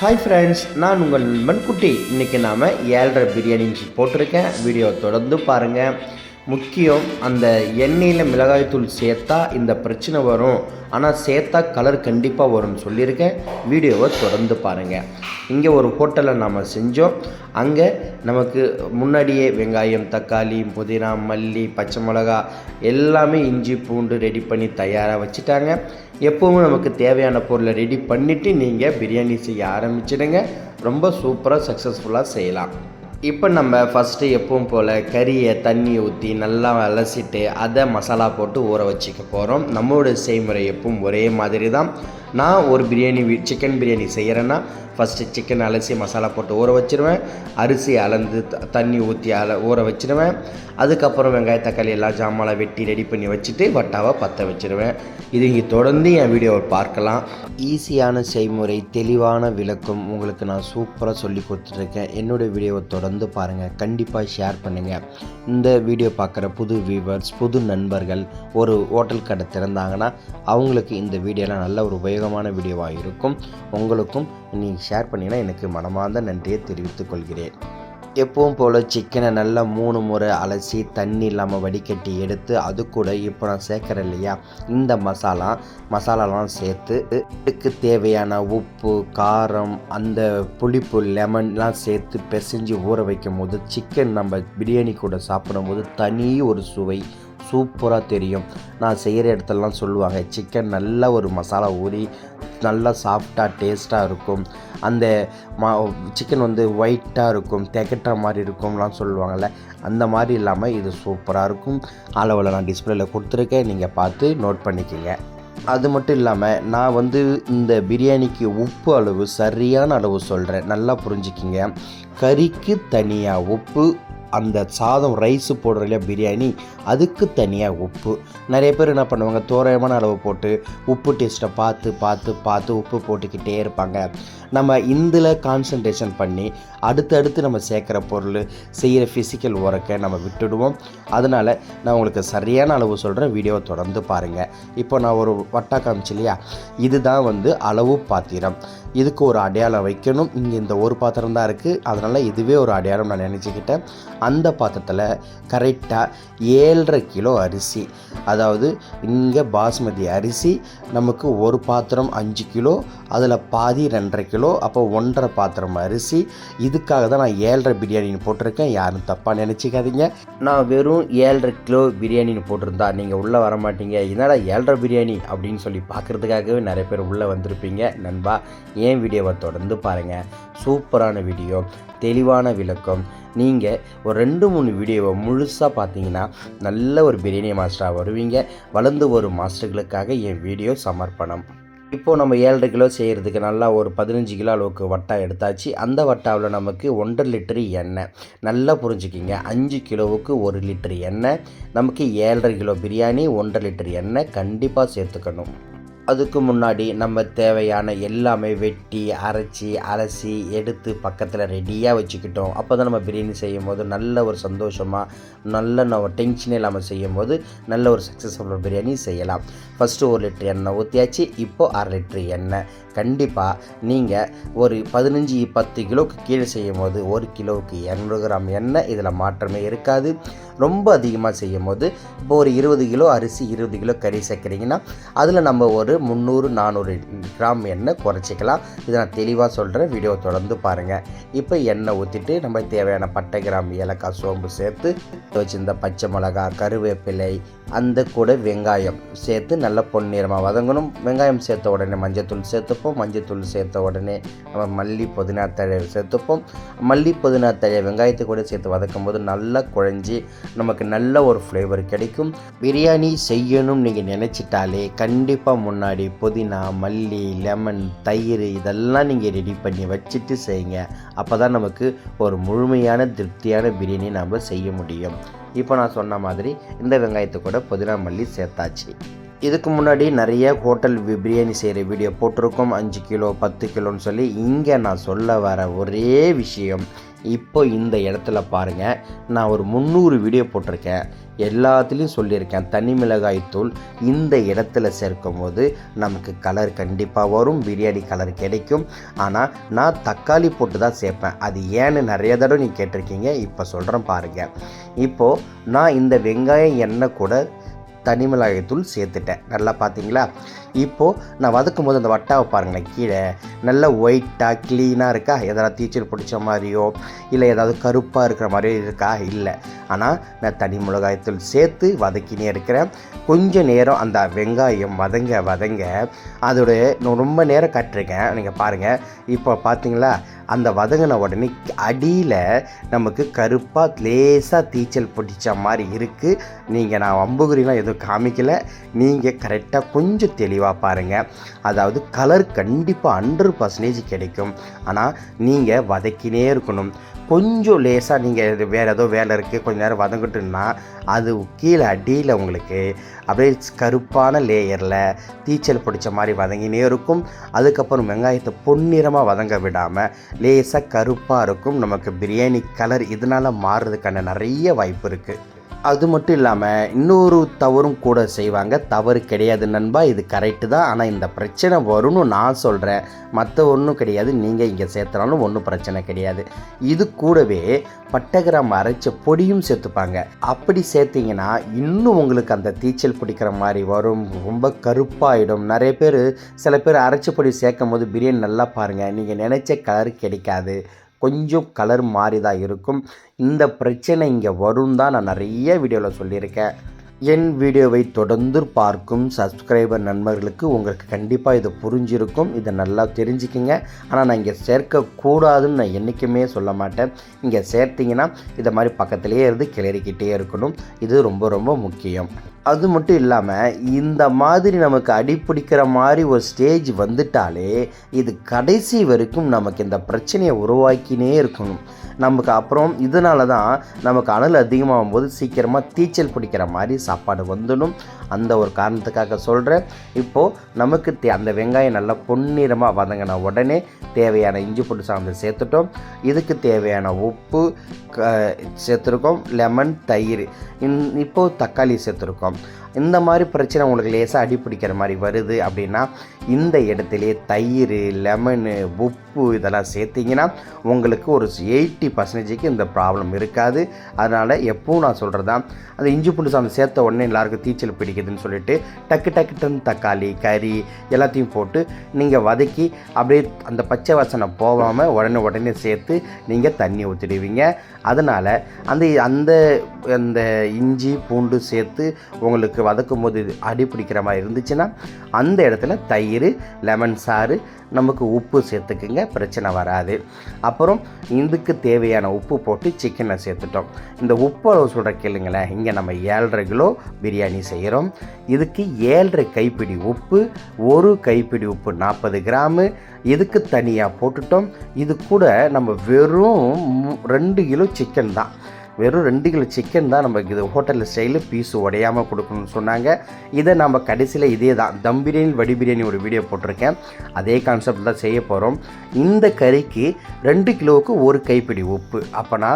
Hi friends நான் உங்கள் நண்பன் குட்டி. இன்றைக்கி நாம் ஏழரை பிரியாணி போட்டிருக்கேன். வீடியோ தொடர்ந்து பாருங்கள் முக்கியம் அந்த எண்ணெயில் மிளகாய்த்தூள் சேர்த்தா இந்த பிரச்சனை வரும். ஆனால் சேர்த்தா கலர் கண்டிப்பாக வரும்னு சொல்லியிருக்கேன். வீடியோவை தொடர்ந்து பாருங்கள் இங்கே ஒரு ஹோட்டலில் நாம் செஞ்சோம். அங்கே நமக்கு முன்னாடியே வெங்காயம் தக்காளி புதினா மல்லி பச்சை மிளகா எல்லாமே இஞ்சி பூண்டு ரெடி பண்ணி தயாராக வச்சுட்டாங்க. எப்போவும் நமக்கு தேவையான பொருளை ரெடி பண்ணிவிட்டு நீங்கள் பிரியாணி செய்ய ஆரம்பிச்சிடுங்க. ரொம்ப சூப்பராக சக்ஸஸ்ஃபுல்லாக செய்யலாம். இப்போ நம்ம ஃபஸ்ட்டு எப்பவும் போல் கறியை தண்ணி ஊற்றி நல்லா அலசிட்டு அதை மசாலா போட்டு ஊற வச்சுக்க போகிறோம் நம்மளோட செய்முறை எப்பவும் ஒரே மாதிரி தான் நான் ஒரு பிரியாணி சிக்கன் பிரியாணி செய்கிறேன்னா ஃபஸ்ட்டு சிக்கன் அலசி மசாலா போட்டு ஊற வச்சிருவேன். அரிசி அளந்து த- தண்ணி ஊற்றி அல ஊற வச்சுருவேன். அதுக்கப்புறம் வெங்காய தக்காளி எல்லாம் ஜாமான் வெட்டி ரெடி பண்ணி வச்சுட்டு வட்டாவை பற்ற வச்சுருவேன். இது இங்கே தொடர்ந்து என் வீடியோவை பார்க்கலாம். ஈஸியான செய்முறை தெளிவான விளக்கம் உங்களுக்கு நான் சூப்பராக சொல்லி கொடுத்துட்ருக்கேன். என்னுடைய வீடியோவை தொடர்ந்து பாருங்கள் கண்டிப்பாக ஷேர் பண்ணுங்கள் இந்த வீடியோ பார்க்குற புது வியூவர்ஸ் புது நண்பர்கள் ஒரு ஹோட்டல் கடை திறந்தாங்கன்னா அவங்களுக்கு இந்த வீடியோலாம் நல்ல ஒரு உபயோகமான வீடியோவாக இருக்கும். உங்களுக்கும் நீங்கள் ஷேர் பண்ணினா எனக்கு மனமார்ந்த நன்றியை தெரிவித்துக் கொள்கிறேன். எப்பவும் போல் சிக்கனை நல்லா மூணு முறை அலசி தண்ணி இல்லாமல் வடிகட்டி எடுத்து அது கூட இப்போ நான் சேர்க்குறேன் இல்லையா? இந்த மசாலா மசாலாலாம் சேர்த்து இதுக்கு தேவையான உப்பு காரம் அந்த புளிப்பு லெமன்லாம் சேர்த்து பிசைஞ்சு ஊற வைக்கும் போது சிக்கன் நம்ம பிரியாணி கூட சாப்பிடும்போது தனி ஒரு சுவை சூப்பராக தெரியும். நான் செய்கிற இடத்துலலாம் சொல்லுவாங்க சிக்கன் நல்லா ஒரு மசாலா ஊறி நல்லா சாஃப்டாக டேஸ்ட்டாக இருக்கும். அந்த மா சிக்கன் வந்து ஒயிட்டாக இருக்கும் திகட்டுற மாதிரி இருக்கும்லாம் சொல்லுவாங்கள்ல அந்த மாதிரி இல்லாமல் இது சூப்பராக இருக்கும். அளவில் நான் டிஸ்பிளேல கொடுத்துருக்கேன் நீங்கள் பார்த்து நோட் பண்ணிக்கோங்க. அது மட்டும் இல்லாமல் நான் வந்து இந்த பிரியாணிக்கு உப்பு அளவு சரியான அளவு சொல்கிறேன் நல்லா புரிஞ்சுக்கிங்க. கறிக்கு தனியாக உப்பு அந்த சாதம் ரைஸு போடுற இல்லையா பிரியாணி அதுக்கு தனியாக உப்பு. நிறைய பேர் என்ன பண்ணுவாங்க தோராயமான அளவு போட்டு உப்பு டேஸ்ட்டை பார்த்து பார்த்து பார்த்து உப்பு போட்டுக்கிட்டே இருப்பாங்க. நம்ம இதில் கான்சன்ட்ரேஷன் பண்ணி அடுத்தடுத்து நம்ம சேர்க்குற பொருள் செய்கிற ஃபிசிக்கல் ஒர்க்கை நம்ம விட்டுடுவோம். அதனால் நான் உங்களுக்கு சரியான அளவு சொல்கிறேன் வீடியோவை தொடர்ந்து பாருங்கள் இப்போ நான் ஒரு வட்டா காமிச்சு இல்லையா? இதுதான் வந்து அளவு பாத்திரம். இதுக்கு ஒரு அடையாளம் வைக்கணும். இங்கே இந்த ஒரு பாத்திரம் தான் இருக்குது அதனால் இதுவே ஒரு அடையாளம் நான் நினச்சிக்கிட்டேன். அந்த பாத்திரத்தில் கரெக்டாக ஏழரை கிலோ அரிசி அதாவது இங்கே பாஸ்மதி அரிசி நமக்கு ஒரு பாத்திரம் அஞ்சு கிலோ அதில் பாதி ரெண்டரை கிலோ அப்போ ஒன்றரை பாத்திரம் அரிசி. இதுக்காக தான் நான் ஏழரை பிரியாணின்னு போட்டிருக்கேன். யாரும் தப்பாக நினச்சிக்காதீங்க. நான் வெறும் ஏழரை கிலோ பிரியாணின்னு போட்டிருந்தா நீங்கள் உள்ளே வர மாட்டீங்க. என்னடா ஏழரை பிரியாணி அப்படின்னு சொல்லி பார்க்குறதுக்காகவே நிறைய பேர் உள்ளே வந்திருப்பீங்க. நண்பா ஏன் வீடியோவை தொடர்ந்து பாருங்கள் சூப்பரான வீடியோ தெளிவான விளக்கம். நீங்கள் ஒரு ரெண்டு மூணு வீடியோவை முழுசாக பார்த்தீங்கன்னா நல்ல ஒரு பிரியாணி மாஸ்டராக வருவீங்க. வளர்ந்து வரும் மாஸ்டர்களுக்காக என் வீடியோ சமர்ப்பணம். இப்போது நம்ம ஏழரை கிலோ செய்கிறதுக்கு நல்லா ஒரு பதினஞ்சு கிலோ அளவுக்கு வட்டா எடுத்தாச்சு. அந்த வட்டாவில் நமக்கு ஒன்றரை லிட்டரு எண்ணெய். நல்லா புரிஞ்சுக்கிங்க. அஞ்சு கிலோவுக்கு ஒரு லிட்டர் எண்ணெய். நமக்கு ஏழரை கிலோ பிரியாணி ஒன்றரை லிட்டர் எண்ணெய் கண்டிப்பாக சேர்த்துக்கணும். அதுக்கு முன்னாடி நம்ம தேவையான எல்லாமே வெட்டி அரைச்சி அலசி எடுத்து பக்கத்தில் ரெடியாக வச்சுக்கிட்டோம். அப்போ தான் நம்ம பிரியாணி செய்யும் போது நல்ல ஒரு சந்தோஷமாக நல்ல நம்ம டென்ஷனே இல்லாமல் செய்யும் போது நல்ல ஒரு சக்ஸஸ்ஃபுல் பிரியாணி செய்யலாம். ஃபஸ்ட்டு ஒரு லிட்ரு எண்ணெய் ஊற்றியாச்சு இப்போது அரை லிட்ரு எண்ணெய். கண்டிப்பாக நீங்கள் ஒரு பதினஞ்சு பத்து கிலோவுக்கு கீழே செய்யும் போது ஒரு கிலோவுக்கு இரநூறு கிராம் எண்ணெய் இதில் மாற்றமே இருக்காது. ரொம்ப அதிகமாக செய்யும் போது இப்போ ஒரு இருபது கிலோ அரிசி இருபது கிலோ கறி சேர்க்குறீங்கன்னா அதில் நம்ம ஒரு முந்நூறு நானூறு கிராம் எண்ணெய் குறைச்சிக்கலாம். இதை நான் தெளிவாக சொல்கிறேன் வீடியோ தொடர்ந்து பாருங்கள் இப்போ எண்ணெய் ஊற்றிட்டு நம்ம தேவையான பட்டை கிராம் ஏலக்காய் சோம்பு சேர்த்து வச்சுருந்த பச்சை மிளகா கருவேப்பிலை அந்த கூட வெங்காயம் சேர்த்து நல்லா பொன்னிறமாக வதங்கணும். வெங்காயம் சேர்த்த உடனே மஞ்சத்தூள் சேர்த்துப்போம். மஞ்சத்தூள் சேர்த்த உடனே நம்ம மல்லி புதினா தழை சேர்த்துப்போம். மல்லி புதினா தழை வெங்காயத்தை கூட சேர்த்து வதக்கும் போது நல்லா குழஞ்சி நமக்கு நல்ல ஒரு ஃப்ளேவர் கிடைக்கும். பிரியாணி செய்யணும்னு நீங்கள் நினச்சிட்டாலே கண்டிப்பாக முன்னாடி புதினா மல்லி லெமன் தயிர் இதெல்லாம் நீங்கள் ரெடி பண்ணி வச்சுட்டு செய்யுங்க. அப்போ தான் நமக்கு ஒரு முழுமையான திருப்தியான பிரியாணி நம்ம செய்ய முடியும். இப்போ நான் சொன்ன மாதிரி இந்த வெங்காயத்தை கூட புதினா மல்லி சேர்த்தாச்சு. இதுக்கு முன்னாடி நிறைய ஹோட்டல் பிரியாணி செய்கிற வீடியோ போட்டிருக்கோம். அஞ்சு கிலோ பத்து கிலோன்னு சொல்லி. இங்கே நான் சொல்ல வர ஒரே விஷயம் இப்போ இந்த இடத்துல பாருங்கள் நான் ஒரு முந்நூறு வீடியோ போட்டிருக்கேன். எல்லாத்துலேயும் சொல்லியிருக்கேன். தனி மிளகாய் தூள் இந்த இடத்துல சேர்க்கும் போது நமக்கு கலர் கண்டிப்பாக வரும். பிரியாணி கலர் கிடைக்கும். ஆனால் நான் தக்காளி போட்டு தான் சேர்ப்பேன். அது ஏன்னு நிறைய தடவை நீ கேட்டிருக்கீங்க. இப்போ சொல்கிறேன் பாருங்கள் இப்போது நான் இந்த வெங்காயம் எண்ணெய் கூட தனி மிளகாய்த்தூள் சேர்த்துட்டேன். நல்லா பார்த்தீங்களா? இப்போது நான் வதக்கும் போது அந்த வட்டாவை பாருங்களேன் கீழே. நல்லா ஒயிட்டாக க்ளீனாக இருக்கா? எதனா தீச்சல் பிடிச்ச மாதிரியோ இல்லை ஏதாவது கருப்பாக இருக்கிற மாதிரியோ இருக்கா? இல்லை. ஆனால் நான் தனி மிளகாய்த்தூள் சேர்த்து வதக்கினே இருக்கிறேன். கொஞ்ச நேரம் அந்த வெங்காயம் வதங்க வதங்க அதோட ரொம்ப நேரம் கட்டிருக்கேன் நீங்கள் பாருங்கள் இப்போ பார்த்தீங்களா? அந்த வதங்கின உடனே அடியில் நமக்கு கருப்பாக லேசாக தீச்சல் பிடிச்ச மாதிரி இருக்குது நீங்கள் நான் அம்புகுறிலாம் எதுவும் காமிக்கலை. நீங்கள் கரெக்டாக கொஞ்சம் தெளிவாக பாருங்கள் அதாவது கலர் கண்டிப்பாக ஹண்ட்ரட் பர்சன்டேஜ் கிடைக்கும். ஆனால் நீங்கள் வதக்கினே இருக்கணும். கொஞ்சம் லேசாக நீங்கள் இது வேறு ஏதோ வேலை இருக்குது கொஞ்சம் நேரம் வதங்கிட்டுன்னா அது கீழே அடியில் உங்களுக்கு அப்படியே கருப்பான லேயரில் தீச்சல் பிடிச்ச மாதிரி வதங்கினே இருக்கும். அதுக்கப்புறம் வெங்காயத்தை பொன்னிறமாக வதங்க விடாமல் லேசாக கருப்பாக இருக்கும். நமக்கு பிரியாணி கலர் இதனால் மாறுறதுக்கான நிறைய வாய்ப்பு இருக்குது அது மட்டும் இல்லாமல் இன்னொரு தவறும் கூட செய்வாங்க. தவறு கிடையாது நண்பா இது கரெக்டு தான். ஆனால் இந்த பிரச்சனை வரும்னு நான் சொல்கிறேன் மற்ற ஒன்றும் கிடையாது. நீங்கள் இங்கே சேர்த்துனாலும் ஒன்றும் பிரச்சனை கிடையாது. இது கூடவே பட்டகிராம் அரைச்ச பொடியும் சேர்த்துப்பாங்க. அப்படி சேர்த்தீங்கன்னா இன்னும் உங்களுக்கு அந்த தீச்சல் பிடிக்கிற மாதிரி வரும். ரொம்ப கருப்பாயிடும். நிறைய பேர் சில பேர் அரைச்ச பொடி சேர்க்கும் போது பிரியாணி நல்லா பாருங்கள் நீங்கள் நினச்ச கலர் கிடைக்காது. கொஞ்சம் கலர் மாறி தான் இருக்கும். இந்த பிரச்சனை இங்கே வரும் தான் நான் நிறைய வீடியோவில் சொல்லியிருக்கேன். என் வீடியோவை தொடர்ந்து பார்க்கும் சப்ஸ்கிரைபர் நண்பர்களுக்கு உங்களுக்கு கண்டிப்பாக இது புரிஞ்சிருக்கும். இதை நல்லா தெரிஞ்சுக்கிங்க. ஆனால் நான் இங்கே சேர்க்கக்கூடாதுன்னு நான் என்றைக்குமே சொல்ல மாட்டேன். இங்கே சேர்த்திங்கன்னா இதை மாதிரி பக்கத்துலேயே இருந்து கிளறிக்கிட்டே இருக்கணும். இது ரொம்ப ரொம்ப முக்கியம். அது மட்டும் இல்லாமல் இந்த மாதிரி நமக்கு அடிப்பிடிக்கிற மாதிரி ஒரு ஸ்டேஜ் வந்துட்டாலே இது கடைசி வரைக்கும் நமக்கு இந்த பிரச்சனையை உருவாக்கினே இருக்கணும். நமக்கு அப்புறம் இதனால தான் நமக்கு அனல் அதிகமாகும் போது சீக்கிரமாக தீச்சல் பிடிக்கிற மாதிரி சாப்பாடு வந்துடும். அந்த ஒரு காரணத்துக்காக சொல்கிறேன் இப்போது நமக்கு தே அந்த வெங்காயம் நல்லா பொன்னிறமாக வதங்கின உடனே தேவையான இஞ்சி பூண்டு சாந்து சேர்த்துட்டோம். இதுக்கு தேவையான உப்பு க சேர்த்துருக்கோம். லெமன் தயிர். இன் இப்போது தக்காளி சேர்த்துருக்கோம். இந்த மாதிரி பிரச்சனை உங்களுக்கு லேசாக அடி பிடிக்கிற மாதிரி வருது அப்படின்னா இந்த இடத்துலையே தயிர் லெமனு உப்பு இதெல்லாம் சேர்த்திங்கன்னா உங்களுக்கு ஒரு எயிட்டி பர்சன்டேஜுக்கு இந்த ப்ராப்ளம் இருக்காது. அதனால் எப்பவும் நான் சொல்கிறது தான் அந்த இஞ்சி பூண்டு சாதம் சேர்த்த உடனே எல்லாருக்கும் தீச்சல் பிடிக்குதுன்னு சொல்லிட்டு டக்கு டக்கு டக்குன்னு தக்காளி கறி எல்லாத்தையும் போட்டு நீங்கள் வதக்கி அப்படியே அந்த பச்சை வாசனை போகாமல் உடனே உடனே சேர்த்து நீங்கள் தண்ணி ஊற்றிடுவீங்க அதனால் அந்த அந்த அந்த இஞ்சி பூண்டு சேர்த்து உங்களுக்கு வதக்கும் போது அடி பிடிக்கிற மாதிரி இருந்துச்சுன்னா அந்த இடத்துல தயிர் லெமன் சாறு நமக்கு உப்பு சேர்த்துக்குங்க பிரச்சனை வராது. அப்புறம் இதுக்கு தேவையான உப்பு போட்டு சிக்கனை சேர்த்துட்டோம். இந்த உப்பு அளவு சொல்கிற கேளுங்களேன் இங்கே நம்ம ஏழரை கிலோ பிரியாணி செய்கிறோம் இதுக்கு ஏழரை கைப்பிடி உப்பு ஒரு கைப்பிடி உப்பு நாற்பது கிராமு இதுக்கு தனியாக போட்டுட்டோம். இது கூட நம்ம வெறும் ரெண்டு கிலோ சிக்கன் தான். வெறும் ரெண்டு கிலோ சிக்கன் தான் நம்ம இது ஹோட்டலில் ஸ்டைலில் பீஸ் உடையாமல் கொடுக்கணும்னு சொன்னாங்க. இதை நம்ம கடைசியில் இதே தான் தம் பிரியாணி வடி பிரியாணி ஒரு வீடியோ போட்டிருக்கேன். அதே கான்செப்ட் தான் செய்ய போகிறோம் இந்த கறிக்கு ரெண்டு கிலோவுக்கு ஒரு கைப்பிடி உப்பு. அப்போனா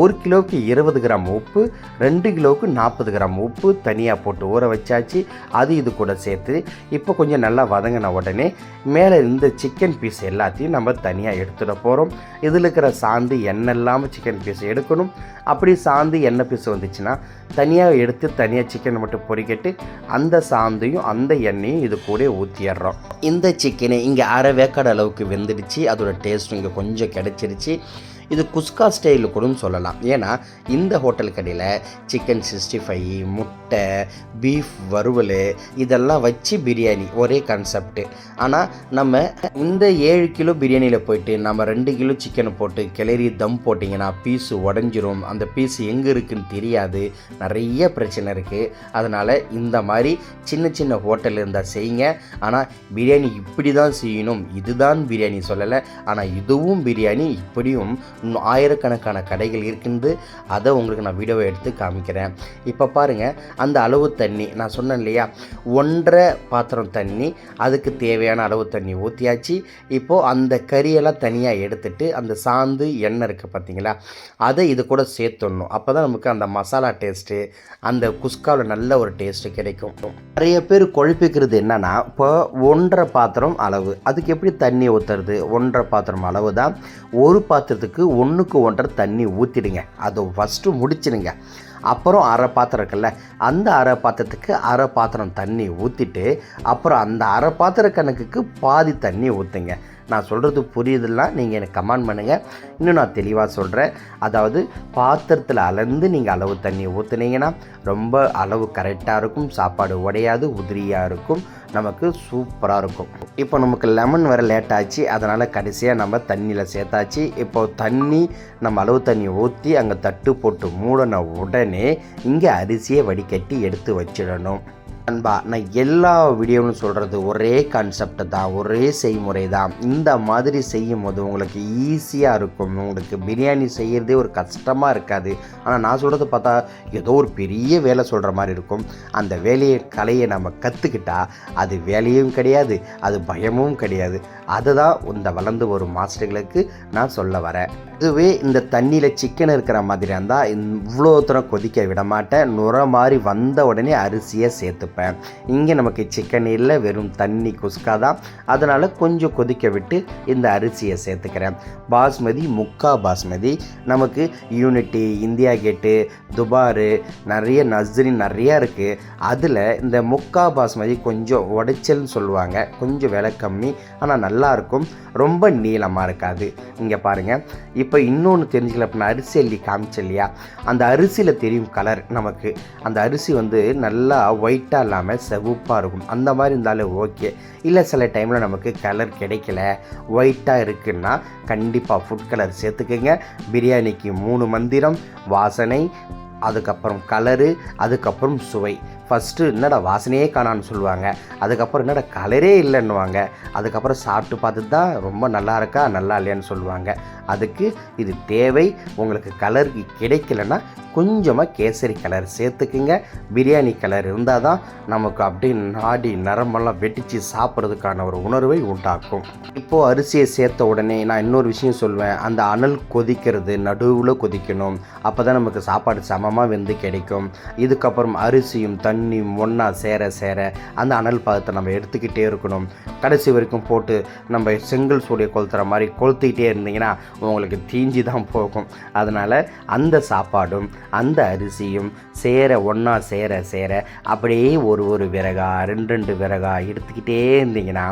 ஒரு கிலோவுக்கு இருபது கிராம் உப்பு ரெண்டு கிலோவுக்கு நாற்பது கிராம் உப்பு தனியாக போட்டு ஊற வச்சாச்சு. அது இது கூட சேர்த்து இப்போ கொஞ்சம் நல்லா வதங்கின உடனே மேலே இருந்த சிக்கன் பீஸ் எல்லாத்தையும் நம்ம தனியாக எடுத்துட போகிறோம் இதில் இருக்கிற சாந்து எண்ணெய் இல்லாமல் சிக்கன் பீஸ் எடுக்கணும். அப்படி சாந்து எண்ணெய் பீஸ் வந்துச்சுன்னா தனியாக எடுத்து தனியாக சிக்கனை மட்டும் பொரிக்கட்டு அந்த சாந்தையும் அந்த எண்ணெயும் இது கூட ஊற்றிடுறோம் இந்த சிக்கனை இங்கே அரை வேக்காடு அளவுக்கு வெந்துடுச்சு. அதோட டேஸ்ட் இங்கே கொஞ்சம் கிடச்சிருச்சு. இது குஸ்கா ஸ்டைலில் கூட சொல்லலாம். ஏன்னா இந்த ஹோட்டல் கடையில் சிக்கன் சிக்ஸ்டி ஃபைவ் முட்டை பீஃப் வறுவல் இதெல்லாம் வச்சு பிரியாணி ஒரே கான்செப்ட்டு ஆனால் நம்ம இந்த ஏழு கிலோ பிரியாணியில் போயிட்டு நம்ம ரெண்டு கிலோ சிக்கனை போட்டு கிளறி தம் போட்டிங்கன்னா பீஸு உடஞ்சிரும். அந்த பீஸ் எங்கே இருக்குன்னு தெரியாது. நிறைய பிரச்சனை இருக்குது அதனால் இந்த மாதிரி சின்ன சின்ன ஹோட்டல் இருந்தால் செய்யுங்க. ஆனால் பிரியாணி இப்படி தான் செய்யணும். இதுதான் பிரியாணி சொல்லலை. ஆனால் இதுவும் பிரியாணி இப்படியும் இன்னும் ஆயிரக்கணக்கான கடைகள் இருக்குது அதை உங்களுக்கு நான் வீடியோவை எடுத்து காமிக்கிறேன். இப்போ பாருங்கள் அந்த அளவு தண்ணி நான் சொன்னேன் இல்லையா? ஒன்றரை பாத்திரம் தண்ணி அதுக்கு தேவையான அளவு தண்ணி ஊற்றியாச்சு இப்போது அந்த கறியெல்லாம் தனியாக எடுத்துட்டு அந்த சாந்து எண்ணெய் இருக்குது பார்த்தீங்களா அதை இது கூட சேர்த்துடணும். அப்போ தான் நமக்கு அந்த மசாலா டேஸ்ட்டு அந்த குஸ்காவில் நல்ல ஒரு டேஸ்ட்டு கிடைக்கும். நிறைய பேர் குழப்பிக்கிறது என்னென்னா இப்போ ஒன்றரை பாத்திரம் அளவு அதுக்கு எப்படி தண்ணி ஊற்றுறது ஒன்றரை பாத்திரம் அளவு தான். ஒரு பாத்திரத்துக்கு ஒன்றுக்கு ஒன்றரை தண்ணி ஊற்றிடுங்க அதை ஃபஸ்ட்டு முடிச்சிடுங்க. அப்புறம் அரை பாத்திரம் இருக்குல்ல அந்த அரை பாத்திரத்துக்கு அரை பாத்திரம் தண்ணி ஊற்றிட்டு அப்புறம் அந்த அரை பாத்திர கணக்குக்கு பாதி தண்ணி ஊற்றுங்க நான் சொல்கிறது புரியுதுன்னா நீங்கள் எனக்கு கமெண்ட் பண்ணுங்கள் இன்னும் நான் தெளிவாக சொல்கிறேன் அதாவது பாத்திரத்தில் அளந்து நீங்கள் அளவு தண்ணி ஊற்றுனீங்கன்னா ரொம்ப அளவு கரெக்டாக இருக்கும். சாப்பாடு உடையாது உதிரியாக இருக்கும். நமக்கு சூப்பராக இருக்கும். இப்போ நமக்கு லெமன் வர லேட் ஆச்சு. அதனால் கடைசியாக நம்ம தண்ணியில் சேர்த்தாச்சு. இப்போ தண்ணி நம்ம அளவு தண்ணி ஊற்றி அங்கே தட்டு போட்டு மூடின உடனே இங்கே அரிசியை வடிகட்டி எடுத்து வச்சிடணும். அன்பா நான் எல்லா வீடியோவும் சொல்கிறது ஒரே கான்செப்ட் தான் ஒரே செய்முறை தான். இந்த மாதிரி செய்யும் போது உங்களுக்கு ஈஸியாக இருக்கும். உங்களுக்கு பிரியாணி செய்கிறதே ஒரு கஷ்டமாக இருக்காது. ஆனால் நான் சொல்கிறது பார்த்தா ஏதோ ஒரு பெரிய வேலை சொல்கிற மாதிரி இருக்கும். அந்த வேலையை கலையை நம்ம கற்றுக்கிட்டா அது வேலையும் கிடையாது அது பயமும் கிடையாது. அதுதான் இந்த வளர்ந்து வரும் மாஸ்டர்களுக்கு நான் சொல்ல வரேன். இதுவே இந்த தண்ணியில் சிக்கன் இருக்கிற மாதிரி இருந்தால் இவ்வளோ தூரம் கொதிக்க விட மாட்டேன். நுர மாதிரி வந்த உடனே அரிசியை சேர்த்துப்பேன். இங்கே நமக்கு சிக்கன் இல்லை வெறும் தண்ணி குஸ்கா தான். அதனால் கொஞ்சம் கொதிக்க விட்டு இந்த அரிசியை சேர்த்துக்கிறேன். பாஸ்மதி முக்கா பாஸ்மதி. நமக்கு யூனிட்டி இந்தியா கேட்டு துபாரு நிறைய நஸ்ரி நிறையா இருக்குது அதில் இந்த முக்கா பாஸ்மதி கொஞ்சம் உடைச்சல்னு சொல்லுவாங்க. கொஞ்சம் விலை கம்மி ஆனால் நல்லாயிருக்கும் ரொம்ப நீளமாக இருக்காது. இங்கே பாருங்கள் இப்போ இன்னொன்று தெரிஞ்சுக்கல இப்போ நான் அரிசி அள்ளி காமிச்சேன் இல்லையா? அந்த அரிசியில் தெரியும் கலர் நமக்கு. அந்த அரிசி வந்து நல்லா ஒயிட்டாக இல்லாமல் செவப்பாக இருக்கும். அந்த மாதிரி இருந்தாலும் ஓகே இல்லை சில டைமில் நமக்கு கலர் கிடைக்கல ஒயிட்டாக இருக்குன்னா கண்டிப்பாக ஃபுட் கலர் சேர்த்துக்குங்க. பிரியாணிக்கு மூணு மந்திரம் வாசனை அதுக்கப்புறம் கலரு அதுக்கப்புறம் சுவை. ஃபஸ்ட்டு என்னடா வாசனையே காணான்னு சொல்லுவாங்க. அதுக்கப்புறம் என்னடா கலரே இல்லைன்னுவாங்க. அதுக்கப்புறம் சாப்பிட்டு பார்த்துட்டு தான் ரொம்ப நல்லா இருக்கா நல்லா இல்லையான்னு சொல்லுவாங்க. அதுக்கு இது தேவை. உங்களுக்கு கலர் கிடைக்கலன்னா கொஞ்சமாக கேசரி கலர் சேர்த்துக்குங்க. பிரியாணி கலர் இருந்தால் தான் நமக்கு அப்படியே நாடி நரம்பெல்லாம் வெட்டிச்சு சாப்பிட்றதுக்கான ஒரு உணர்வை உண்டாக்கும். இப்போது அரிசியை சேர்த்த உடனே நான் இன்னொரு விஷயம் சொல்லுவேன் அந்த அனல் கொதிக்கிறது நடுவில் கொதிக்கணும். அப்போ தான் நமக்கு சாப்பாடு சமமாக வெந்து கிடைக்கும். இதுக்கப்புறம் அரிசியும் தண்ணியும் ஒன்றா சேர சேர அந்த அனல் பாதத்தை நம்ம எடுத்துக்கிட்டே இருக்கணும். கடைசி வரைக்கும் போட்டு நம்ம செங்கல் சூடியை கொளுத்துற மாதிரி கொளுத்திக்கிட்டே இருந்தீங்கன்னா உங்களுக்கு தீஞ்சி தான் போகும். அதனால் அந்த சாப்பாடும் அந்த அரிசியும் சேர ஒன்றா சேர சேர அப்படியே ஒரு ஒரு விறகா ரெண்டு ரெண்டு விறகா எடுத்துக்கிட்டே இருந்தீங்கன்னா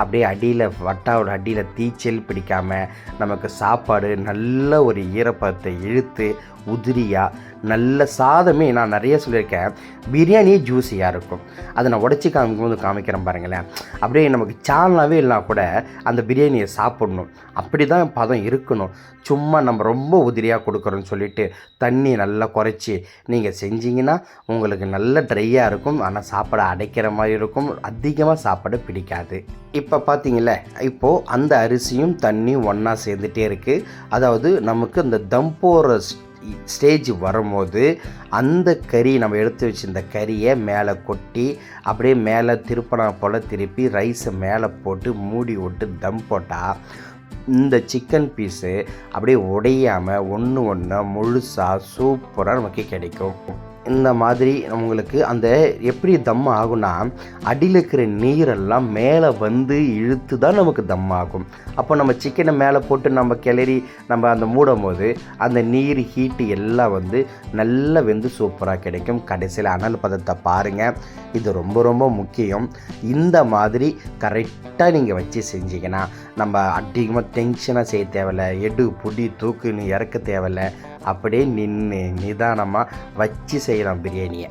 அப்படியே அடியில் வட்டாவோட அடியில் தீச்சல் பிடிக்காமல் நமக்கு சாப்பாடு நல்ல ஒரு ஈரப்பதத்தை இழுத்து உதிரியாக நல்ல சாதமே நான் நிறைய சொல்லியிருக்கேன். பிரியாணியே ஜூஸியாக இருக்கும். அதை நான் உடச்சி காமிக்கும்போது காமிக்கிறேன் பாருங்களேன். அப்படியே நமக்கு சால்னாவே இல்லைனா கூட அந்த பிரியாணியை சாப்பிடணும். அப்படி தான் பதம் இருக்கணும். சும்மா நம்ம ரொம்ப உதிரியாக கொடுக்குறோன்னு சொல்லிட்டு தண்ணி நல்லா குறைச்சி நீங்கள் செஞ்சீங்கன்னா உங்களுக்கு நல்ல ட்ரையாக இருக்கும். ஆனால் சாப்பாடு அடைக்கிற மாதிரி இருக்கும். அதிகமாக சாப்பாடு பிடிக்காது. இப்போ பார்த்தீங்களே இப்போது அந்த அரிசியும் தண்ணியும் ஒன்றா சேர்ந்துட்டே இருக்குது அதாவது நமக்கு இந்த தம் போடுற ஸ்டேஜ் வரும்போது அந்த கறி நம்ம எடுத்து வச்சிருந்த கறியை மேலே கொட்டி அப்படியே மேலே திருப்பனா போல் திருப்பி ரைஸை மேலே போட்டு மூடி விட்டு தம் போட்டால் இந்த சிக்கன் பீஸு அப்படியே உடையாமல் ஒன்று ஒன்று முழுசாக சூப்பராக நமக்கு கிடைக்கும். இந்த மாதிரி உங்களுக்கு அந்த எப்படி தம் ஆகும்னா அடியில் இருக்கிற நீரெல்லாம் மேலே வந்து இழுத்து தான் நமக்கு தம் ஆகும். அப்போ நம்ம சிக்கனை மேலே போட்டு நம்ம கிளறி நம்ம அந்த மூடும் போது அந்த நீர் ஹீட்டு எல்லாம் வந்து நல்லா வெந்து சூப்பராக கிடைக்கும். கடைசியில் அனல் பதத்தை பாருங்கள் இது ரொம்ப ரொம்ப முக்கியம். இந்த மாதிரி கரெக்டாக நீங்கள் வச்சு செஞ்சீங்கன்னா நம்ம அதிகமாக டென்ஷனாக செய்ய தேவையில்ல. எடு பொடி தூக்குன்னு இறக்க தேவையில்ல. அப்படியே நின்று நிதானமாக வச்சு செய்யலாம் பிரியாணியை.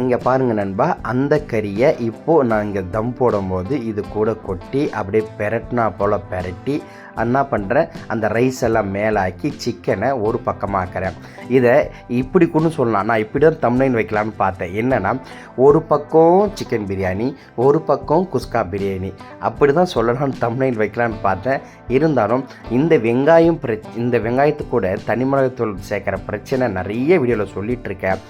இங்கே பாருங்க நண்பா அந்த கறியை இப்போது நான் இங்கே தம் போடும்போது இது கூட கொட்டி அப்படியே பெரட்டினா போல் பெரட்டி என்ன பண்ணுறேன் அந்த ரைஸ் எல்லாம் மேலாக்கி சிக்கனை ஒரு பக்கமாக்குறேன் இதை இப்படி கொண்டு சொல்லலாம். நான் இப்படி தான் தம்னைன் வைக்கலான்னு பார்த்தேன். என்னென்னா ஒரு பக்கம் சிக்கன் பிரியாணி ஒரு பக்கம் குஸ்கா பிரியாணி அப்படி தான் சொல்லலாம்னு தம்னைன் வைக்கலான்னு பார்த்தேன். இருந்தாலும் இந்த வெங்காயம் பிர இந்த வெங்காயத்து கூட தனிமிளகத்தூள் சேர்க்குற பிரச்சனை நிறைய வீடியோவில் சொல்லிகிட்ருக்கேன்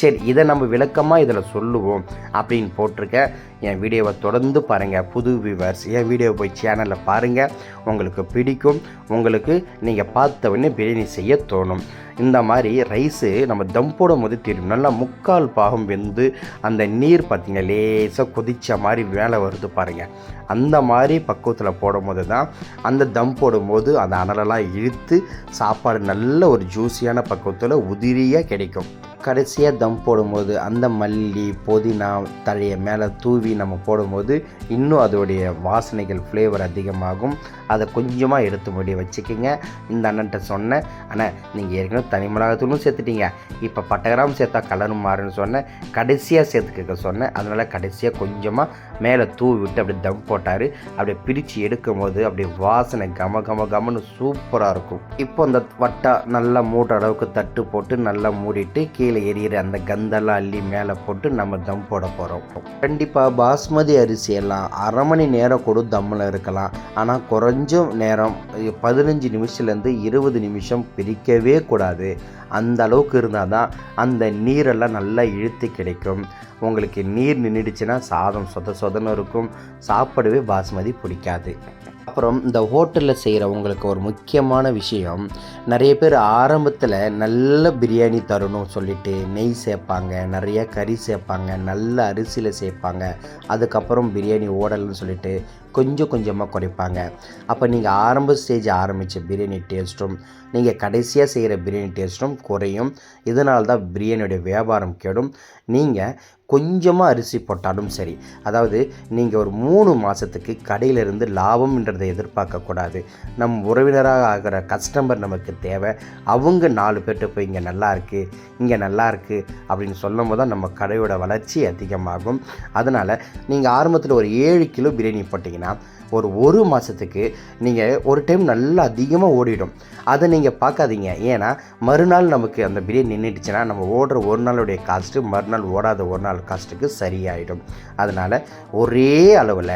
சரி இதை நம்ம விளக்கமாக இதில் சொல்லுவோம் அப்படின்னு போட்டிருக்கேன் என் வீடியோவை தொடர்ந்து பாருங்கள் புது வியூவர்ஸ் என் வீடியோ போய் சேனலில் பாருங்கள் உங்களுக்கு பிடிக்கும். உங்களுக்கு நீங்கள் பார்த்த உடனே பிரியாணி செய்ய தோணும். இந்த மாதிரி ரைஸு நம்ம தம் போடும் போது தெரியும். நல்லா முக்கால் பாகம் வெந்து அந்த நீர் பார்த்திங்கன்னா லேசாக கொதித்த மாதிரி மேலே வருது பாருங்கள் அந்த மாதிரி பக்குவத்தில் போடும்போது தான் அந்த தம் போடும்போது அந்த அனலெல்லாம் இழுத்து சாப்பாடு நல்ல ஒரு ஜூஸியான பக்குவத்தில் உதிரியாக கிடைக்கும். கடைசியாக தம் போடும்போது அந்த மல்லி புதினா தழையை மேலே தூவி நம்ம போடும்போது இன்னும் அதோடைய வாசனைகள் ஃப்ளேவர் அதிகமாகும். அதை கொஞ்சமாக எடுத்து முடிய வச்சுக்கோங்க. இந்த அண்ணன்ட்ட சொன்னேன். ஆனால் நீங்கள் ஏற்கனவே தனி மிளகாத்தூளும் சேர்த்துட்டீங்க. இப்போ பட்டகிராம் சேர்த்தா கலரும் மாறுன்னு சொன்னேன். கடைசியாக சேர்த்துக்க சொன்னேன். அதனால் கடைசியாக கொஞ்சமாக மேலே தூவி விட்டு அப்படியே தம் போட்டார். அப்படியே பிரித்து எடுக்கும் போது அப்படியே வாசனை கம கம கமன்னு சூப்பராக இருக்கும். இப்போ அந்த வட்டா நல்லா மூடுற அளவுக்கு தட்டு போட்டு நல்லா மூடிட்டு கீழே எரியிற அந்த கந்தெல்லாம் அள்ளி மேலே போட்டு நம்ம தம் போட போகிறோம் கண்டிப்பாக பாஸ்மதி அரிசி எல்லாம் அரை மணி நேரம் கூட தம்மில் இருக்கலாம். ஆனால் குறைஞ்ச நேரம் பதினஞ்சு நிமிஷத்துலேருந்து இருபது நிமிஷம் பிரிக்கவே கூடாது. அந்த அளவுக்கு இருந்தால் தான் அந்த நீரெல்லாம் நல்லா இழுத்து கிடைக்கும். உங்களுக்கு நீர் நின்றுடுச்சுன்னா சாதம் சொத சொதன்னு இருக்கும். சாப்பிடவே பாஸ்மதி பிடிக்காது. அப்புறம் இந்த ஹோட்டலில் செய்கிறவங்களுக்கு ஒரு முக்கியமான விஷயம் நிறைய பேர் ஆரம்பத்தில் நல்ல பிரியாணி தரணும் சொல்லிட்டு நெய் சேர்ப்பாங்க நிறைய கறி சேர்ப்பாங்க நல்ல அரிசியில் சேர்ப்பாங்க. அதுக்கப்புறம் பிரியாணி ஓடல்னு சொல்லிட்டு கொஞ்சம் கொஞ்சமாக குறைப்பாங்க. அப்போ நீங்கள் ஆரம்ப ஸ்டேஜ் ஆரம்பித்த பிரியாணி டேஸ்ட்டும் நீங்கள் கடைசியாக செய்கிற பிரியாணி டேஸ்ட்டும் குறையும். இதனால தான் பிரியாணியோடைய வியாபாரம் கெடும். நீங்கள் கொஞ்சமாக அரிசி போட்டாலும் சரி. அதாவது நீங்கள் ஒரு மூணு மாதத்துக்கு கடையிலிருந்து லாபம்ன்றதை எதிர்பார்க்கக்கூடாது நம் உறவினராக ஆகிற கஸ்டமர் நமக்கு தேவை. அவங்க நாலு பேர்கிட்ட போய் இங்கே நல்லா இருக்குது இங்கே நல்லா இருக்குது அப்படின்னு சொல்லும் போது தான் நம்ம கடையோட வளர்ச்சி அதிகமாகும். அதனால் நீங்கள் ஆரம்பத்தில் ஒரு ஏழு கிலோ பிரியாணி போட்டிங்கன்னா ஒரு ஒரு மாதத்துக்கு நீங்கள் ஒரு டைம் நல்லா அதிகமாக ஓடிடும். அதை நீங்கள் பார்க்காதீங்க. ஏன்னா மறுநாள் நமக்கு அந்த பிரியாணி நின்றுடுச்சுன்னா நம்ம ஓடுற ஒரு நாளுடைய காஸ்ட்டு மறுநாள் ஓடாத ஒரு நாள் காஸ்ட்டுக்கு சரியாயிடும். அதனால் ஒரே அளவில்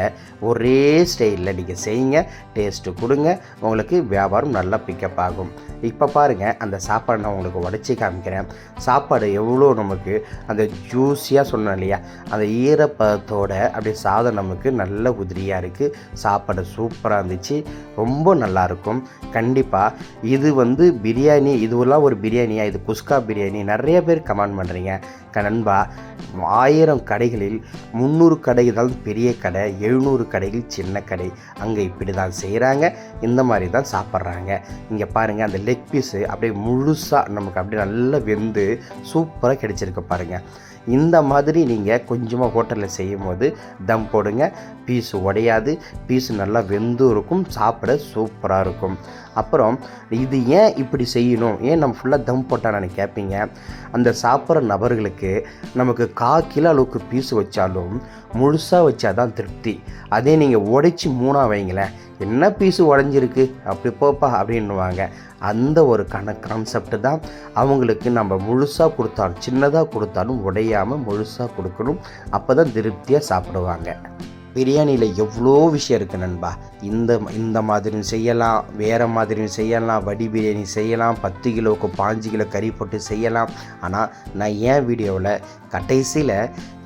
ஒரே ஸ்டைலில் நீங்கள் செய்யுங்க டேஸ்ட்டு கொடுங்க உங்களுக்கு வியாபாரம் நல்லா பிக்கப் ஆகும். இப்போ பாருங்கள் அந்த சாப்பாடு நான் உங்களுக்கு உடச்சி காமிக்கிறேன். சாப்பாடு எவ்வளோ நமக்கு அந்த ஜூஸியாக சொன்னோம் இல்லையா? அந்த ஈரப்பதத்தோட அப்படியே சாதம் நமக்கு நல்ல உதிரியாக இருக்குது சாப்பாடு சூப்பராக இருந்துச்சு. ரொம்ப நல்லாயிருக்கும் கண்டிப்பாக இது வந்து பிரியாணி இதுவெல்லாம் ஒரு பிரியாணியா? இது குஸ்கா பிரியாணி. நிறைய பேர் கமெண்ட் பண்ணுறீங்க நண்பா ஆயிரம் கடைகளில் முந்நூறு கடை தான் பெரிய கடை எழுநூறு கடைகள் சின்ன கடை. அங்கே இப்படி தான் செய்கிறாங்க இந்த மாதிரி தான் சாப்பிட்றாங்க. இங்கே பாருங்கள் அந்த லெக் பீஸு அப்படியே முழுசாக நமக்கு அப்படியே நல்லா வெந்து சூப்பராக கிடைச்சிருக்கு பாருங்கள் இந்த மாதிரி நீங்கள் கொஞ்சமாக ஹோட்டலில் செய்யும் போது தம் போடுங்க. பீஸ் உடையாது பீஸ் நல்லா வெந்தும் இருக்கும் சாப்பிட சூப்பராக இருக்கும். அப்புறம் இது ஏன் இப்படி செய்யணும்? ஏன் நம்ம ஃபுல்லாக தம் போட்டான்னு கேட்பீங்க அந்த சாப்பிட்ற நபர்களுக்கு நமக்கு கா கிலோ அளவுக்கு பீஸ் வச்சாலும் முழுசாக வச்சா தான் திருப்தி. அதே நீங்கள் உடைச்சி மூணாக வைங்களேன் என்ன பீஸு உடஞ்சிருக்கு? அப்படி போப்பா அப்படின்னுவாங்க. அந்த ஒரு கண கான்செப்ட் தான் அவங்களுக்கு நம்ம முழுசாக கொடுத்தாலும் சின்னதாக கொடுத்தாலும் உடையாமல் முழுசாக கொடுக்கணும். அப்போ தான் திருப்தியாக சாப்பிடுவாங்க. பிரியாணியில் எவ்வளோ விஷயம் இருக்குது நண்பா. இந்த இந்த மாதிரியும் செய்யலாம் வேறு மாதிரியும் செய்யலாம் வடி பிரியாணி செய்யலாம் பத்து கிலோவுக்கு பாஞ்சு கிலோ கறி போட்டு செய்யலாம். ஆனால் நான் ஏன் வீடியோவில் கடைசியில்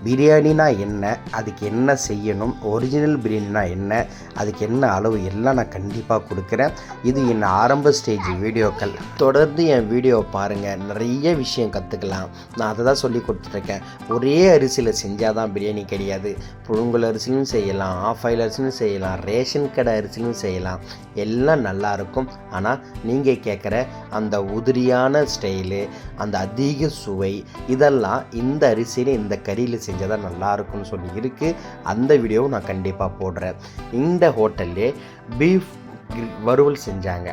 பிரியாணினா என்ன? அதுக்கு என்ன செய்யணும்? ஒரிஜினல் பிரியாணினா என்ன? அதுக்கு என்ன அளவு? எல்லாம் நான் கண்டிப்பாக கொடுக்குறேன். இது என் ஆரம்ப ஸ்டேஜ் வீடியோக்கள். தொடர்ந்து என் வீடியோ பாருங்கள் நிறைய விஷயம் கற்றுக்கலாம் நான் அதை தான் சொல்லி கொடுத்துட்ருக்கேன். ஒரே அரிசியில் செஞ்சால் தான் பிரியாணி கிடையாது. புழுங்கல் அரிசியும் செய்யலாம். ஆஃப் ஆயில் அரிசிலும் செய்யலாம். ரேஷன் கடை அரிசிலும் செய்யலாம். எல்லாம் நல்லாயிருக்கும் ஆனால் நீங்கள் கேட்குற அந்த உதிரியான ஸ்டைலு அந்த அதிக சுவை இதெல்லாம் இந்த அரிசியில் இந்த கறியில் செஞ்சால் தான் நல்லா இருக்கும்னு சொல்லி இருக்குது அந்த வீடியோவும் நான் கண்டிப்பாக போடுறேன். இந்த ஹோட்டல்லே பீஃப் வறுவல் செஞ்சாங்க.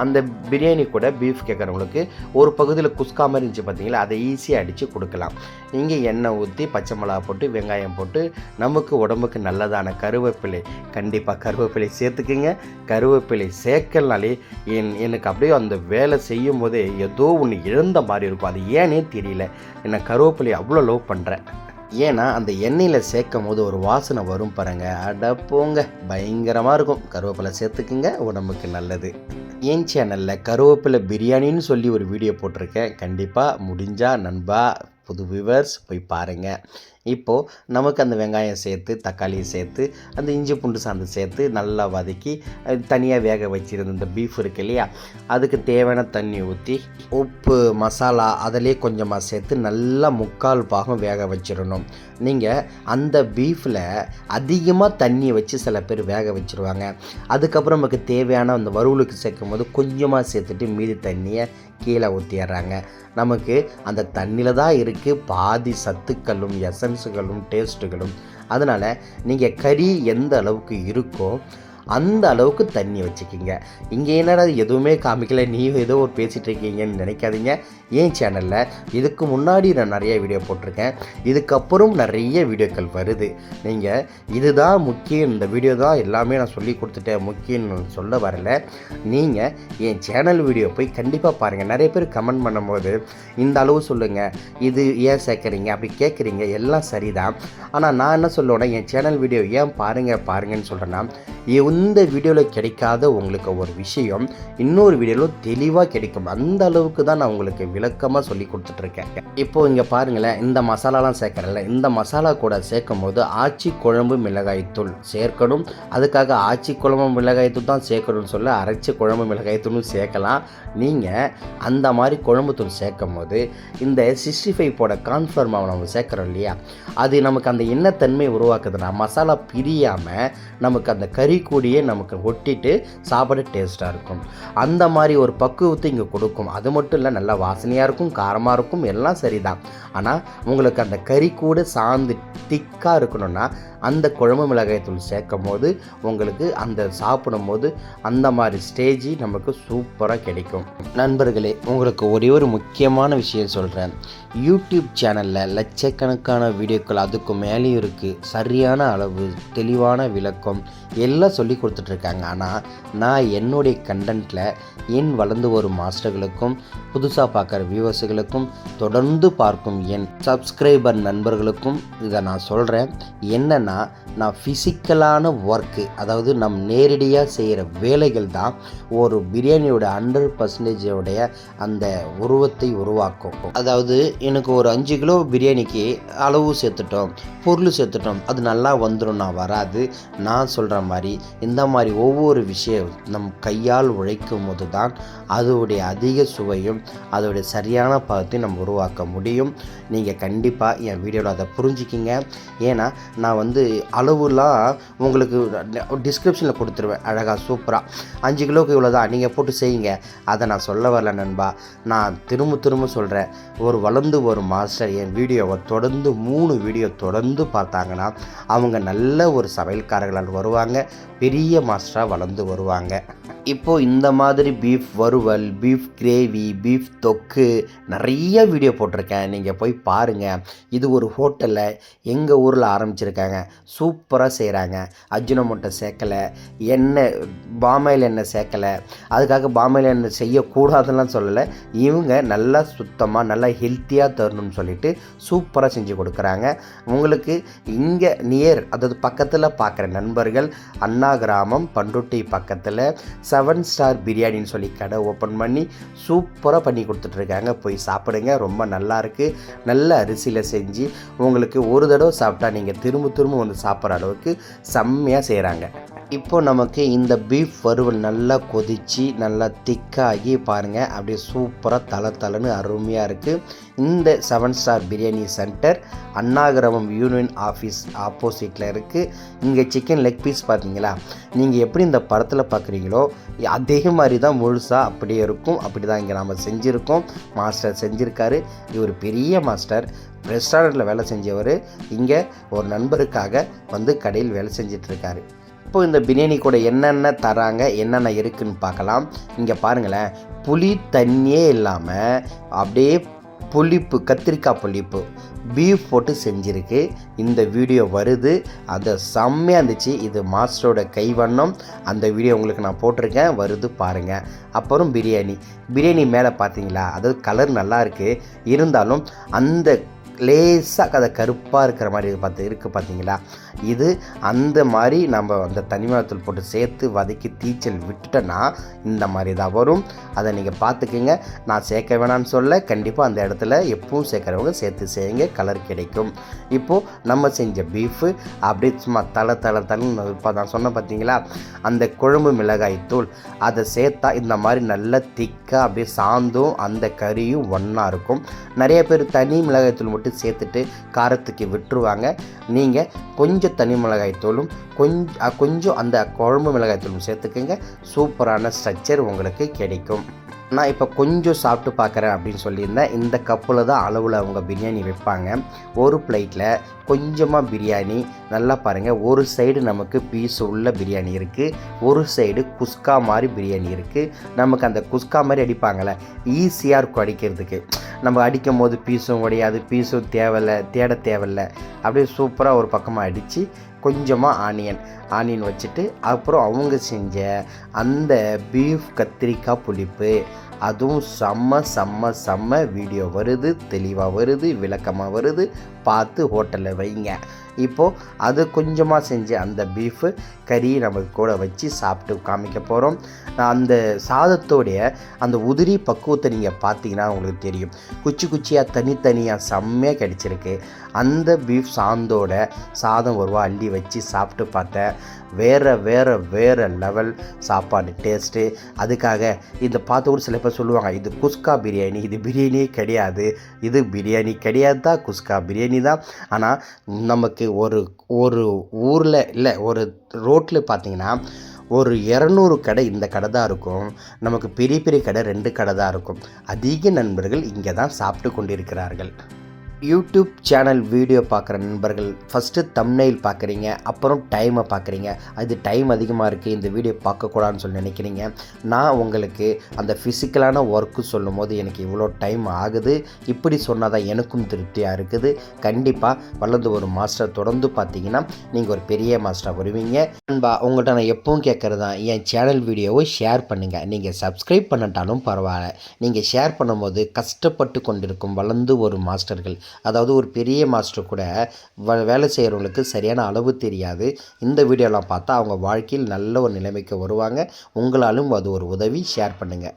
அந்த பிரியாணி கூட பீஃப் கேட்குறவங்களுக்கு ஒரு பகுதியில் குஸ்கா மாதிரி இருந்துச்சு பார்த்தீங்களா அதை ஈஸியாக அடித்து கொடுக்கலாம். இங்கே எண்ணெய் ஊற்றி பச்சை மிளகா போட்டு வெங்காயம் போட்டு நமக்கு உடம்புக்கு நல்லதான கருவேப்பிலை. கண்டிப்பாக கருவேப்பிலை சேர்த்துக்குங்க. கருவேப்பிலை சேர்க்கலனாலே என் எனக்கு அப்படியே அந்த வேலை செய்யும் போதே ஏதோ ஒன்று இழந்த மாதிரி இருக்கும். அது ஏனே தெரியல. என்னை கருவேப்பிலை அவ்வளோ லவ் பண்ணுறேன் ஏன்னா அந்த எண்ணெயில் சேர்க்கும் போது ஒரு வாசனை வரும் பாருங்க. அட போங்க. பயங்கரமாக இருக்கும். கருவேப்பிலை சேர்த்துக்குங்க. உடம்புக்கு நல்லது. என் சேனலில் கருவேப்பிலை பிரியாணின்னு சொல்லி ஒரு வீடியோ போட்டிருக்கேன். கண்டிப்பாக முடிஞ்சால் நண்பா புது வியூவர்ஸ் போய் பாருங்கள் இப்போது நமக்கு அந்த வெங்காயம் சேர்த்து தக்காளியை சேர்த்து அந்த இஞ்சி பூண்டு சாந்து சேர்த்து நல்லா வதக்கி தனியாக வேக வச்சிருந்த இந்த பீஃப் இருக்கு இல்லையா? அதுக்கு தேவையான தண்ணி ஊற்றி உப்பு மசாலா அதிலே கொஞ்சமாக சேர்த்து நல்லா முக்கால் பாகம் வேக வச்சிடணும். நீங்கள் அந்த பீஃபில் அதிகமாக தண்ணியை வச்சு சில பேர் வேக வச்சுருவாங்க. அதுக்கப்புறம் நமக்கு தேவையான அந்த வறுவலுக்கு சேர்க்கும் போது கொஞ்சமாக சேர்த்துட்டு மீதி தண்ணியை கீழே ஊற்றிடுறாங்க நமக்கு அந்த தண்ணியில் தான் இருக்குது பாதி சத்துக்களும் எசன்ஸுகளும் டேஸ்ட்டுகளும். அதனால் நீங்கள் கறி எந்த அளவுக்கு இருக்கோ அந்த அளவுக்கு தண்ணி வச்சுக்கிங்க. இங்கே என்னடா எதுவுமே காமிக்கல. நீ ஏதோ ஒரு பேசிகிட்டு இருக்கீங்கன்னு நினைக்காதீங்க. ஏன் சேனலில் இதுக்கு முன்னாடி நான் நிறைய வீடியோ போட்டிருக்கேன். இதுக்கப்புறம் நிறைய வீடியோக்கள் வருது. நீங்கள் இதுதான் முக்கியம். இந்த வீடியோ தான் எல்லாமே நான் சொல்லி கொடுத்துட்டேன். முக்கியம்னு சொல்ல வரல. நீங்கள் என் சேனல் வீடியோ போய் கண்டிப்பாக பாருங்கள் நிறைய பேர் கமெண்ட் பண்ணும்போது இந்த அளவு சொல்லுங்கள் இது ஏன் சேர்க்குறீங்க? அப்படி கேட்குறீங்க. எல்லாம் சரிதான். ஆனால் நான் என்ன சொல்லுவேன்னா என் சேனல் வீடியோ ஏன் பாருங்கள் பாருங்கன்னு சொல்கிறேன்னா இந்த வீடியோவில் கிடைக்காத உங்களுக்கு ஒரு விஷயம் இன்னொரு வீடியோவில் தெளிவாக கிடைக்கும். அந்த அளவுக்கு தான் நான் உங்களுக்கு விளக்கமாக சொல்லி கொடுத்துட்ருக்கேன். இப்போ இங்கே பாருங்களேன் இந்த மசாலாலாம் சேர்க்குறல இந்த மசாலா கூட சேர்க்கும் போது ஆச்சி குழம்பு மிளகாய்த்தூள் சேர்க்கணும். அதுக்காக ஆச்சி குழம்பு மிளகாய்த்தூள் தான் சேர்க்கணும்னு சொல்ல அரைச்சி குழம்பு மிளகாய்த்தூளும் சேர்க்கலாம். நீங்கள் அந்த மாதிரி குழம்பு தூள் சேர்க்கும் போது இந்த சிக்ஸ்டி ஃபைவ் போட கான்ஃபர்ம் நம்ம சேர்க்குறோம் இல்லையா? அது நமக்கு அந்த எண்ணத்தன்மை உருவாக்குதுன்னா மசாலா பிரியாமல் நமக்கு அந்த கறி அப்படியே நமக்கு ஒட்டிட்டு சாப்பிட டேஸ்ட்டாக இருக்கும். அந்த மாதிரி ஒரு பக்குவத்தை இங்கே கொடுக்கும். அது மட்டும் இல்லை நல்லா வாசனையாக இருக்கும் காரமாக இருக்கும் எல்லாம் சரிதான். ஆனால் உங்களுக்கு அந்த கறி கூட சாந்து திக்காக இருக்கணும்னா அந்த குழம்பு மிளகாய் தூள் சேர்க்கும் போது உங்களுக்கு அந்த சாப்பிடும் போது அந்த மாதிரி ஸ்டேஜி நமக்கு சூப்பராக கிடைக்கும். நண்பர்களே உங்களுக்கு ஒரே ஒரு முக்கியமான விஷயம் சொல்கிறேன் யூடியூப் சேனலில் லட்சக்கணக்கான வீடியோக்கள் அதுக்கு மேலேயும் இருக்குது சரியான அளவு தெளிவான விளக்கம் எல்லாம் சொல்லி கொடுத்துட்ருக்காங்க. ஆனால் நான் என்னுடைய கண்டென்ட்டில் என் வளர்ந்து வரும் மாஸ்டர்களுக்கும் புதுசாக பார்க்குற வியூவர்ஸுகளுக்கும் தொடர்ந்து பார்க்கும் என் சப்ஸ்கிரைபர் நண்பர்களுக்கும் இதை நான் சொல்கிறேன் என்னென்னா நான் ஃபிசிக்கலான ஒர்க்கு அதாவது நம் நேரடியாக செய்கிற வேலைகள் தான் ஒரு பிரியாணியோட ஹண்ட்ரட் பர்சன்டேஜோடைய அந்த உருவத்தை உருவாக்கும். அதாவது எனக்கு ஒரு அஞ்சு கிலோ பிரியாணிக்கு அளவு சேர்த்துட்டோம் பொருள் சேர்த்துட்டோம் அது நல்லா வந்துடும் நான் வராது. நான் சொல்கிற மாதிரி இந்த மாதிரி ஒவ்வொரு விஷயம் நம் கையால் உழைக்கும் போது தான் அதோடைய அதிக சுவையும் அதோடைய சரியான பதத்தையும் நம்ம உருவாக்க முடியும். நீங்கள் கண்டிப்பாக என் வீடியோவில் அதை புரிஞ்சுக்கிங்க. ஏன்னா நான் வந்து அளவுலாம் உங்களுக்கு டிஸ்கிரிப்ஷனில் கொடுத்துருவேன் அழகாக சூப்பராக அஞ்சு கிலோக்கு இவ்வளோ தான் நீங்கள் போட்டு செய்யுங்க. அதை நான் சொல்ல வரல நண்பா. நான் திரும்ப திரும்ப சொல்கிறேன் ஒரு வளர்ந்து ஒரு மாஸ்டர் என் வீடியோவை தொடர்ந்து மூணு வீடியோ தொடர்ந்து பார்த்தாங்கன்னா அவங்க நல்ல ஒரு சமையல்காரர்களால் வருவாங்க. பெரிய மாஸ்டராக வளர்ந்து வருவாங்க. இப்போது இந்த மாதிரி பீஃப் வறுவல் பீஃப் கிரேவி பீஃப் தொக்கு நிறைய வீடியோ போட்டிருக்கேன். நீங்கள் போய் பாருங்கள் இது ஒரு ஹோட்டலில் எங்கள் ஊரில் ஆரம்பிச்சிருக்காங்க. சூப்பராக செய்கிறாங்க அஜினமோட்டை சேர்க்கலை. எண்ணெய் பாமாயில் எண்ணெய் சேர்க்கலை. அதுக்காக பாமாயில் எண்ணெய் செய்யக்கூடாதுலாம் சொல்லலை. இவங்க நல்லா சுத்தமாக நல்லா ஹெல்த்தியாக தரணும்னு சொல்லிட்டு சூப்பராக செஞ்சு கொடுக்குறாங்க. உங்களுக்கு இங்கே நியர் அதாவது பக்கத்தில் பார்க்குற நண்பர்கள் அண்ணா கிராமம் பண்ருட்டி பக்கத்தில் செவன் ஸ்டார் பிரியாணின்னு சொல்லி கடை ஓப்பன் பண்ணி சூப்பராக பண்ணி கொடுத்துட்ருக்காங்க. போய் சாப்பிடுங்க ரொம்ப நல்லாயிருக்கு நல்ல அரிசியில் செஞ்சு உங்களுக்கு ஒரு தடவை சாப்பிட்டா நீங்கள் திரும்ப திரும்ப வந்து சாப்பிட்ற அளவுக்கு செம்மையாக செய்கிறாங்க இப்போ நமக்கு இந்த பீஃப் வறுவல் நல்லா கொதித்து நல்லா திக்காகி பாருங்கள் அப்படியே சூப்பராக தலை தலைன்னு அருமையாக இருக்குது இந்த seven star biryani centre Annagramam union office ஆப்போசிட்டில் இருக்குது இங்கே சிக்கன் லெக் பீஸ் பார்த்தீங்களா நீங்கள் எப்படி இந்த படத்தில் பார்க்குறீங்களோ அதே மாதிரி தான் முழுசாக அப்படியே இருக்கும். அப்படி தான் இங்கே நாம் செஞ்சுருக்கோம். மாஸ்டர் செஞ்சுருக்காரு. இவர் பெரிய மாஸ்டர். ரெஸ்டாரண்ட்டில் வேலை செஞ்சவர். இங்கே ஒரு நண்பருக்காக வந்து கடையில் வேலை செஞ்சிட்ருக்காரு இப்போ இந்த பிரியாணி கூட என்னென்ன தராங்க என்னென்ன இருக்குன்னு பார்க்கலாம். இங்கே பாருங்களேன் புளி தண்ணியே இல்லாமல் அப்படியே புளிப்பு கத்திரிக்காய் புளிப்பு பீஃப் போட்டு செஞ்சுருக்கு. இந்த வீடியோ வருது. அதை செம்மையாக இருந்துச்சு. இது மாஸ்டரோட கைவண்ணம். அந்த வீடியோ உங்களுக்கு நான் போட்டிருக்கேன். வருது பாருங்கள் அப்புறம் பிரியாணி. பிரியாணி மேலே பார்த்தீங்களா அதாவது கலர் நல்லா இருக்குது இருந்தாலும் அந்த லேசாக அதை கருப்பாக இருக்கிற மாதிரி பார்த்து இருக்குது பார்த்தீங்களா இது அந்த மாதிரி நம்ம அந்த தனிமிளகாத்தூள் போட்டு சேர்த்து வதக்கி தீச்சல் விட்டுட்டோன்னா இந்த மாதிரி தான் வரும். அதை நீங்கள் பார்த்துக்குங்க. நான் சேர்க்க வேணாம்னு சொல்ல கண்டிப்பாக அந்த இடத்துல எப்பவும் சேர்க்குறவங்க சேர்த்து செய்யுங்க. கலர் கிடைக்கும். இப்போது நம்ம செஞ்ச பீஃபு அப்படியே சும்மா தலை தலை தலைன்னு இப்போ நான் சொன்னேன் பார்த்தீங்களா அந்த குழம்பு மிளகாய் தூள் அதை சேர்த்தா இந்த மாதிரி நல்லா திக்காக அப்படியே சாந்தும் அந்த கறியும் ஒன்றா இருக்கும். நிறைய பேர் தனி மிளகாய் தூள் மட்டும் சேர்த்துட்டு காரத்துக்கு விட்டுருவாங்க. நீங்கள் கொஞ்சம் தனி மிளகாய்த்தூளும் கொஞ்சம் கொஞ்சம் அந்த குழம்பு மிளகாய் தூளும் சேர்த்துக்கோங்க. சூப்பரான ஸ்ட்ரக்சர் உங்களுக்கு கிடைக்கும். நான் இப்போ கொஞ்சம் சாப்பிட்டு பார்க்குறேன் அப்படின்னு சொல்லியிருந்தேன். இந்த கப்பில் தான் அளவில் அவங்க பிரியாணி வைப்பாங்க. ஒரு பிளேட்டில் கொஞ்சமாக பிரியாணி. நல்லா பாருங்கள் ஒரு சைடு நமக்கு பீஸ் உள்ள பிரியாணி இருக்குது ஒரு சைடு குஸ்கா மாதிரி பிரியாணி இருக்குது நமக்கு அந்த குஸ்கா மாதிரி அடிப்பாங்கள்ல ஈஸியாக இருக்கும் அடிக்கிறதுக்கு. நம்ம அடிக்கும் போது பீஸும் உடையாது. பீஸும் தேவையில்லை தேட தேவையில்லை அப்படியே சூப்பராக ஒரு பக்கமாக அடித்து கொஞ்சமாக ஆனியன் ஆனியன் வச்சுட்டு அப்புறம் அவங்க செஞ்ச அந்த பீஃப் கத்திரிக்காய் புளிப்பு. அதுவும் செம்ம செம்ம செம்ம வீடியோ வருது தெளிவாக வருது விளக்கமாக வருது. பார்த்து ஹோட்டலில் வைங்க. இப்போது அது கொஞ்சமாக செஞ்ச அந்த பீஃபு கறி நமக்கு கூட வச்சு சாப்பிட்டு காமிக்க போகிறோம் அந்த சாதத்தோடைய அந்த உதிரி பக்குவத்தை நீங்கள் பார்த்தீங்கன்னா உங்களுக்கு தெரியும். குச்சி குச்சியாக தனித்தனியாக செம்மையாக கிடச்சிருக்கு. அந்த பீஃப் சாந்தோட சாதம் ஒருவா அள்ளி வச்சு சாப்பிட்டு பார்த்தேன் வேறு வேறு வேறு லெவல் சாப்பாடு டேஸ்ட்டு அதுக்காக இந்த பார்த்து கூட சில பேர் சொல்லுவாங்க இது குஸ்கா பிரியாணி இது பிரியாணியே கிடையாது. இது பிரியாணி கிடையாது தான் குஸ்கா பிரியாணி தான். ஆனால் நமக்கு ஒரு ஒரு ஊரில் இல்லை ஒரு ரோட்டில் பார்த்தீங்கன்னா ஒரு இரநூறு கடை இந்த கடை தான் இருக்கும். நமக்கு பெரிய பெரிய கடை ரெண்டு கடை தான் இருக்கும். அதிக நண்பர்கள் இங்கே தான் சாப்பிட்டு கொண்டிருக்கிறார்கள். யூடியூப் சேனல் வீடியோ பார்க்குற நண்பர்கள் ஃபஸ்ட்டு தம்னைல் பார்க்குறீங்க அப்புறம் டைமை பார்க்குறீங்க. அது டைம் அதிகமாக இருக்குது இந்த வீடியோ பார்க்கக்கூடாதுன்னு சொல்லி நினைக்கிறீங்க. நான் உங்களுக்கு அந்த ஃபிசிக்கலான ஒர்க்கு சொல்லும் போது எனக்கு இவ்வளோ டைம் ஆகுது. இப்படி சொன்னால் தான் எனக்கும் திருப்தியாக இருக்குது. கண்டிப்பாக வளர்ந்து ஒரு மாஸ்டர் தொடர்ந்து பார்த்தீங்கன்னா நீங்கள் ஒரு பெரிய மாஸ்டராக வருவீங்க. நண்பா உங்கள்கிட்ட நான் எப்பவும் கேட்குறது தான் என் சேனல் வீடியோவை ஷேர் பண்ணுங்கள் நீங்கள் சப்ஸ்கிரைப் பண்ணிட்டாலும் பரவாயில்ல. நீங்கள் ஷேர் பண்ணும்போது கஷ்டப்பட்டு கொண்டிருக்கும் வளர்ந்து ஒரு மாஸ்டர்கள் அதாவது ஒரு பெரிய மாஸ்டர் கூட வ வேலை செய்கிறவங்களுக்கு சரியான அளவு தெரியாது. இந்த வீடியோலாம் பார்த்தா அவங்க வாழ்க்கையில் நல்ல ஒரு நிலைமைக்கு வருவாங்க. உங்களாலும் அது ஒரு உதவி ஷேர் பண்ணுங்கள்